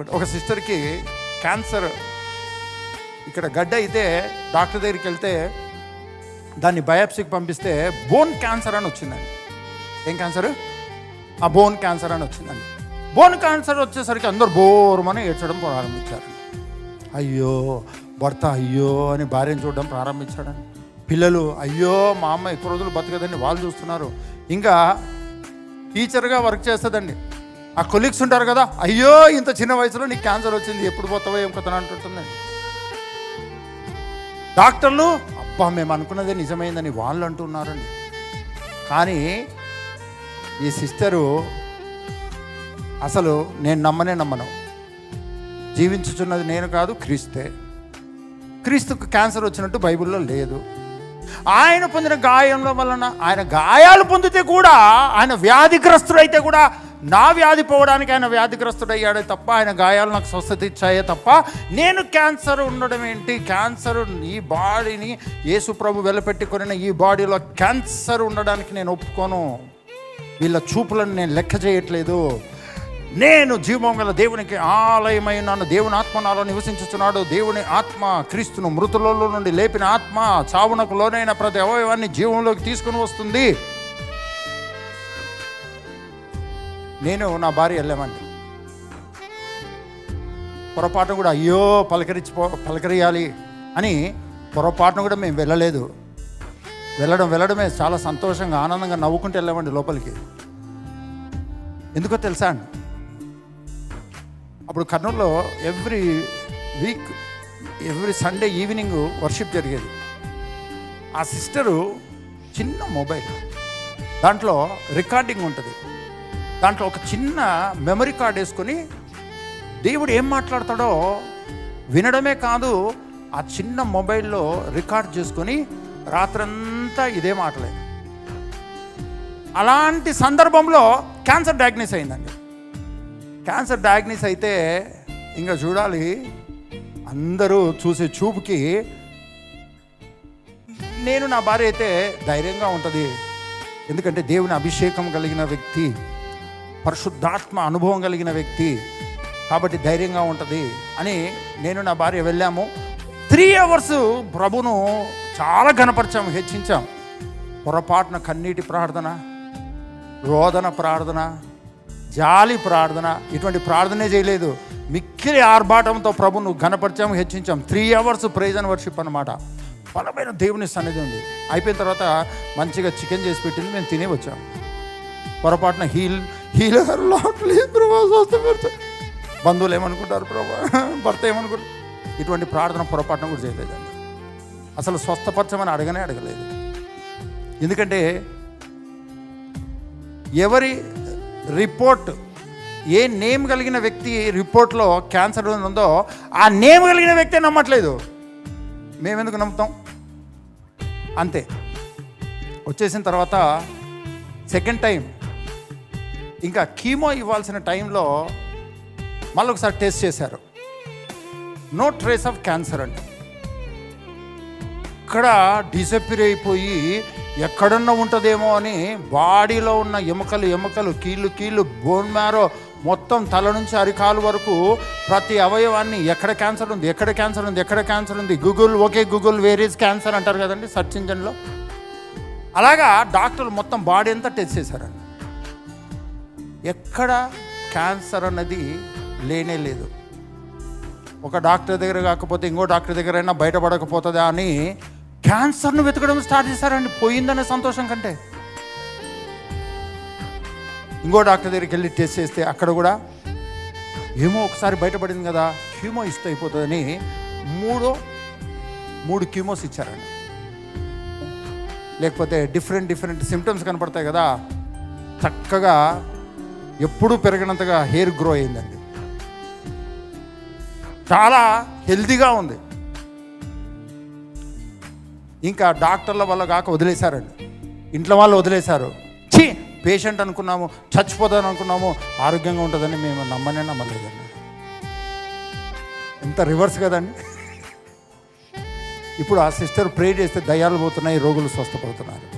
ఒక సిస్టర్కి క్యాన్సర్. ఇక్కడ గడ్డ అయితే డాక్టర్ దగ్గరికి వెళ్తే దాన్ని బయాప్సీకి పంపిస్తే బోన్ క్యాన్సర్ అని వచ్చిందండి. ఏం క్యాన్సర్? ఆ బోన్ క్యాన్సర్ అని వచ్చిందండి. బోన్ క్యాన్సర్ వచ్చేసరికి అందరు బోరుమని ఏడ్చడం ప్రారంభించారు అయ్యో భర్త అయ్యో అని భార్యను చూడడం ప్రారంభించాడండి. పిల్లలు అయ్యో మా అమ్మ ఎక్కువ రోజులు బతకదని వాళ్ళు చూస్తున్నారు. ఇంకా టీచర్గా వర్క్ చేస్తుందండి. ఆ కొలీగ్స్ ఉంటారు కదా అయ్యో ఇంత చిన్న వయసులో నీకు క్యాన్సర్ వచ్చింది ఎప్పుడు పోతావో ఏం కథ అంటుంటుందండి డాక్టర్లు అబ్బా మేము అనుకున్నదే నిజమైందని వాళ్ళు అంటున్నారండి కానీ ఈ సిస్టరు అసలు నేను నమ్మనే నమ్మను. జీవించుచున్నది నేను కాదు క్రీస్తే. క్రీస్తుకు క్యాన్సర్ వచ్చినట్టు బైబిల్లో లేదు. ఆయన పొందిన గాయంలో వలన ఆయన గాయాలు పొందితే కూడా ఆయన వ్యాధిగ్రస్తుడైతే కూడా నా వ్యాధి పోవడానికి ఆయన వ్యాధిగ్రస్తుడయ్యాడే తప్ప ఆయన గాయాలు నాకు స్వస్థత ఇచ్చాయే తప్ప నేను క్యాన్సర్ ఉండడం ఏంటి? క్యాన్సర్ ఈ బాడీని యేసు ప్రభు వెలపెట్టుకొనిన ఈ బాడీలో క్యాన్సర్ ఉండడానికి నేను ఒప్పుకోను. వీళ్ళ చూపులను నేను లెక్క చేయట్లేదు. నేను జీవం గల దేవునికి ఆలయమై దేవుని ఆత్మ నాలో నివసించుతున్నాడు దేవుని ఆత్మ క్రీస్తును మృతులలో నుండి లేపిన ఆత్మ చావునకు లోనైన ప్రతి అవయవాన్ని జీవంలోకి తీసుకుని వస్తుంది. నేను నా భార్య వెళ్ళామండి పొరపాటున కూడా అయ్యో పలకరించి పలకరియాలి అని పొరపాటున కూడా మేము వెళ్ళలేదు. వెళ్ళడం వెళ్ళడమే చాలా సంతోషంగా ఆనందంగా నవ్వుకుంటూ వెళ్ళామండి లోపలికి. ఎందుకో తెలుసా అండి? అప్పుడు కర్నూలులో every week every Sunday evening worship జరిగేది. ఆ సిస్టరు చిన్న మొబైల్. దాంట్లో రికార్డింగ్ ఉంటుంది. దాంట్లో ఒక చిన్న మెమరీ కార్డ్ వేసుకొని దేవుడు ఏం మాట్లాడతాడో వినడమే కాదు ఆ చిన్న మొబైల్లో రికార్డ్ చేసుకొని రాత్రంతా ఇదే మాటలే. అలాంటి సందర్భంలో క్యాన్సర్ డయాగ్నోస్ అయిందండి. క్యాన్సర్ డయాగ్నోస్ అయితే ఇంకా చూడాలి. అందరూ చూసే చూపుకి నేను నా భార్య అయితే ధైర్యంగా ఉంటుంది. ఎందుకంటే దేవుని అభిషేకం కలిగిన వ్యక్తి. పరిశుద్ధాత్మ అనుభవం కలిగిన వ్యక్తి కాబట్టి ధైర్యంగా ఉంటుంది అని నేను నా భార్య వెళ్ళాము. త్రీ అవర్స్ ప్రభును చాలా ఘనపరిచాము హెచ్చించాం. పొరపాటున కన్నీటి ప్రార్థన రోదన ప్రార్థన జాలి ప్రార్థన ఇటువంటి ప్రార్థనే చేయలేదు. మిక్కిలి ఆర్భాటంతో ప్రభును ఘనపరిచాము హెచ్చించాం. Three hours praise and worship అనమాట బలమైన దేవుని సన్నిధి ఉంది. అయిపోయిన తర్వాత మంచిగా చికెన్ చేసి పెట్టింది మేము తినే వచ్చాం పొరపాటున హీల్ హీలర్ లాట్ లేదు ప్రభా స్వస్థపరచు బంధువులు ఏమనుకుంటారు ప్రభా? భర్త ఏమనుకుంటారు? ఇటువంటి ప్రార్థన పొరపాటున కూడా చేయలేదండి అసలు స్వస్థపరచమని అడగనే అడగలేదు. ఎందుకంటే ఎవరి రిపోర్ట్ ఏ నేమ్ కలిగిన వ్యక్తి రిపోర్ట్లో క్యాన్సర్ ఉందో ఆ నేమ్ కలిగిన వ్యక్తే నమ్మట్లేదు. మేమెందుకు నమ్ముతాం? అంతే. వచ్చేసిన తర్వాత సెకండ్ టైం ఇంకా కీమో ఇవ్వాల్సిన టైంలో మళ్ళీ ఒకసారి టెస్ట్ చేశారు. నో ట్రేస్ ఆఫ్ క్యాన్సర్ అండి ఇక్కడ డిసప్పిర్ అయిపోయి ఎక్కడన్నా ఉంటుందేమో అని బాడీలో ఉన్న ఎముకలు ఎముకలు కీళ్ళు కీళ్ళు బోన్ మ్యారో మొత్తం తల నుంచి అరికాలు వరకు ప్రతి అవయవాన్ని ఎక్కడ క్యాన్సర్ ఉంది ఎక్కడ క్యాన్సర్ ఉంది ఎక్కడ క్యాన్సర్ ఉంది? Google okay Google where is cancer అంటారు కదండి సర్చ్ ఇంజన్లో అలాగా డాక్టర్లు మొత్తం బాడీ అంతా టెస్ట్ చేశారండి ఎక్కడ క్యాన్సర్ అన్నది లేనే లేదు. ఒక డాక్టర్ దగ్గర కాకపోతే ఇంకో డాక్టర్ దగ్గర అయినా బయటపడకపోతుందా అని క్యాన్సర్ను వెతకడం స్టార్ట్ చేశారండి. పోయిందనే సంతోషం కంటే. ఇంకో డాక్టర్ దగ్గరికి వెళ్ళి టెస్ట్ చేస్తే అక్కడ కూడా ఏమో ఒకసారి బయటపడింది కదా క్యూమో ఇస్తూ అయిపోతుందని మూడో మూడు క్యూమోస్ ఇచ్చారండి. లేకపోతే డిఫరెంట్ డిఫరెంట్ సిమ్టమ్స్ కనపడతాయి కదా చక్కగా ఎప్పుడూ పెరిగినంతగా హెయిర్ గ్రో అయిందండి. చాలా హెల్తీగా ఉంది. ఇంకా డాక్టర్ల వల్ల కాక వదిలేశారండి. ఇంట్లో వాళ్ళు వదిలేశారు. ఛీ! పేషెంట్ అనుకున్నాము చచ్చిపోతాను అనుకున్నాము ఆరోగ్యంగా ఉంటుందని మేము నమ్మనే నమ్మలేదండి. ఎంత రివర్స్ కదండి. ఇప్పుడు ఆ సిస్టర్ ప్రే చేస్తే దయాలు పోతున్నాయి రోగులు స్వస్థపడుతున్నారు.